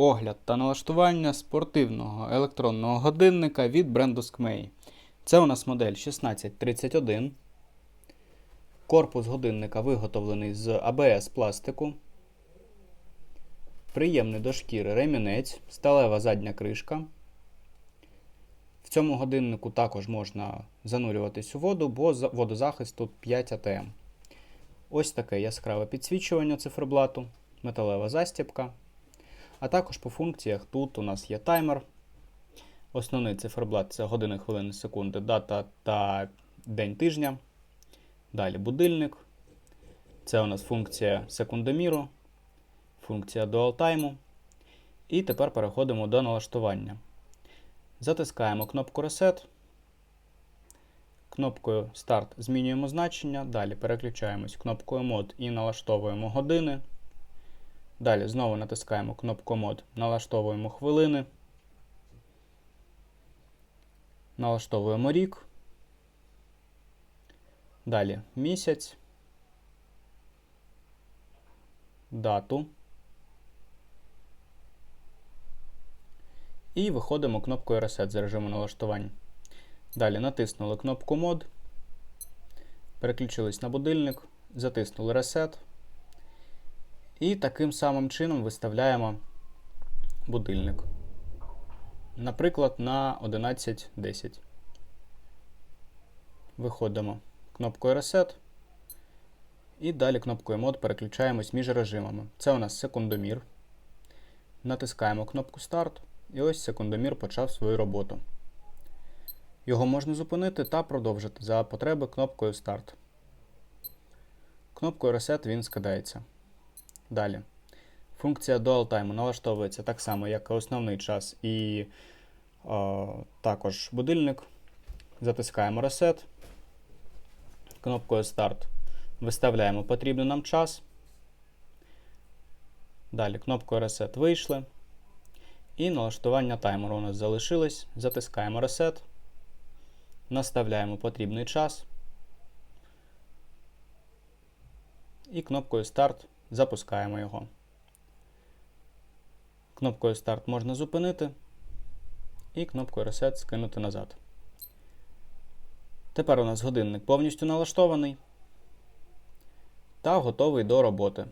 Огляд та налаштування спортивного електронного годинника від бренду Skmei. Це у нас модель 1631. Корпус годинника виготовлений з ABS пластику. Приємний до шкіри ремінець, сталева задня кришка. В цьому годиннику також можна занурюватись у воду, бо водозахист тут 5 АТМ. Ось таке яскраве підсвічування циферблату, металева застібка. А також по функціях тут у нас є таймер. Основний циферблат це години, хвилини, секунди, дата та день тижня. Далі будильник. Це у нас функція секундоміру, функція dual тайму. І тепер переходимо до налаштування. Затискаємо кнопку Reset. Кнопкою Start змінюємо значення. Далі переключаємось кнопкою Мод і налаштовуємо години. Далі знову натискаємо кнопку мод, налаштовуємо хвилини. Налаштовуємо рік. Далі місяць. Дату. І виходимо кнопкою Reset з режиму налаштувань. Далі натиснули кнопку мод. Переключились на будильник, затиснули Reset. І таким самим чином виставляємо будильник. Наприклад, на 11.10. Виходимо кнопкою Reset. І далі кнопкою мод переключаємось між режимами. Це у нас секундомір. Натискаємо кнопку Старт. І ось секундомір почав свою роботу. Його можна зупинити та продовжити за потреби кнопкою Старт. Кнопкою Reset він скидається. Далі. Функція Dual Time налаштовується так само, як і основний час, і е, також будильник. Затискаємо Reset. Кнопкою Start виставляємо потрібний нам час. Далі кнопкою Reset вийшли. І налаштування таймеру у нас залишилось. Затискаємо Reset. Наставляємо потрібний час. І кнопкою Start запускаємо його. Кнопкою старт можна зупинити. І кнопкою Reset скинути назад. Тепер у нас годинник повністю налаштований та готовий до роботи.